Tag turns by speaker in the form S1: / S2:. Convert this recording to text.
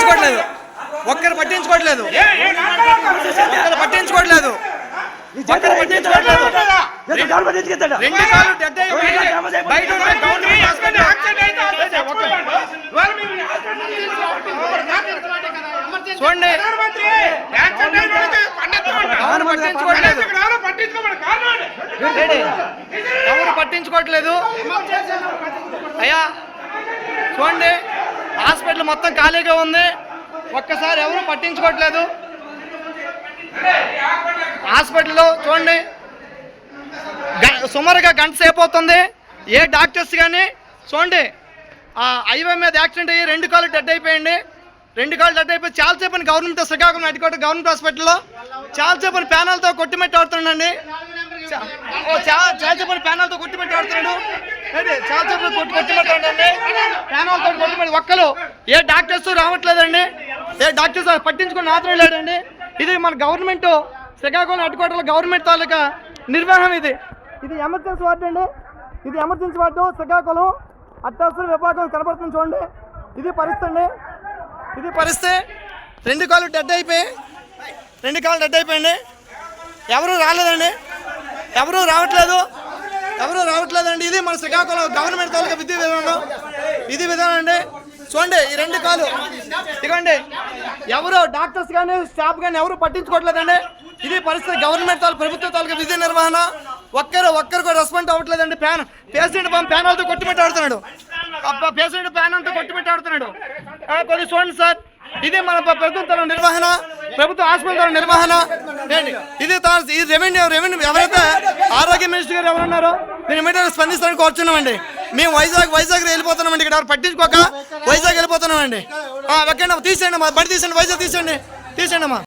S1: పట్టించుకోవట్లేదు. ఒక్కరు పట్టించుకోవట్లేదు. ఒక్కరు పట్టించుకోవట్లేదు. రెండు డెడ్ బయట చూడండి? ఎవరు పట్టించుకోవట్లేదు? అయ్యా చూడండి. హాస్పిటల్ మొత్తం ఖాళీగా ఉంది. ఒక్కసారి ఎవరు పట్టించుకోవట్లేదు. హాస్పిటల్లో చూడండి. గ- సుమారుగా గంట సేపు అవుతుంది. ఏ డాక్టర్స్ కానీ చూడండి. హైవే మీద యాక్సిడెంట్ అయ్యి రెండు కాళ్ళు డెడ్ అయిపోయింది. రెండు కాళ్ళు డెడ్ అయిపోయి చాలాసేపు గవర్నమెంట్ శ్రీకాకుళం అడ్డుకోట గవర్నమెంట్ హాస్పిటల్లో చాలాసేపు ప్యానల్తో కొట్టిమెట్టి ఆడుతుండండి చాలా చాలాసేపు అని ప్యానల్తో కొట్టిమెట్టి ఆడుతున్నాడు. ఏంటి చాలాసేపు అని కొట్టి కొట్టిమెట్టి ఆడండి ప్యానల్తో కొట్టిమెట్టి ఒక్కరు ఏ డాక్టర్స్ రావట్లేదండి. ఏ డాక్టర్స్ పట్టించుకుని ఆత్రం లేడండి. ఇది మన గవర్నమెంట్ శ్రీకాకుళం అడ్డుకోటలో గవర్నమెంట్ తాలూకా నిర్వహణ ఇది. ఇది ఎమర్జెన్సీ వార్డు అండి. ఇది ఎమర్జెన్సీ వార్డు శ్రీకాకుళం అత్యవసర విభాగం కనబడుతుంది చూడండి. ఇది పరిస్థితి అండి. ఇది పరిస్థితి. రెండు కాళ్ళు డెడ్ అయిపోయి రెండు కాళ్ళు డెడ్ అయిపోయింది ఎవరు రాలేదండి. ఎవరు రావట్లేదు. ఎవరు రావట్లేదండి. ఇది మన శ్రీకాకుళం గవర్నమెంట్ తాలూకా విద్య విధానం. ఇది విధానం అండి. చూడండి ఈ రెండు కాలు. ఇదిగోండి. ఎవరు డాక్టర్స్ కానీ స్టాఫ్ కానీ ఎవరు పట్టించుకోవట్లేదండి. ఇది పరిస్థితి గవర్నమెంట్ తాలూ ప్రభుత్వ తాలూకా విధి నిర్వహణ. ఒక్కరు ఒక్కరు కూడా రెస్పాండ్ అవ్వట్లేదండి. ప్యాన్ పేషెంట్ ప్యానల్తో కొట్టిపెట్టి ఆడుతున్నాడు. అబ్బా పేషెంట్ ప్యానల్తో కొట్టిపెట్టి ఆడుతున్నాడు. కొద్దిగా చూడండి సార్. ఇది మన ప్రభుత్వం నిర్వహణ. ప్రభుత్వ హాస్పిటల్ నిర్వహణ. ఏంటి? ఇది ఈ రెవెన్యూ రెవెన్యూ ఎవరైతే ఆరోగ్య మినిస్టర్ గారు ఎవరున్నారో దీని మీద స్పందిస్తానికి కోరుచున్నామండి. మేము వైజాగ్ వైజాగ్ వెళ్ళిపోతున్నామండి ఇక్కడ. పట్టించుకోక వైజాగ్ వెళ్ళిపోతున్నామండి. ఆ, ఓకేనా తీసేయండి మా బండి తీసేయండి వైజాగ్ తీసేయండి. తీసేయండి అమ్మా.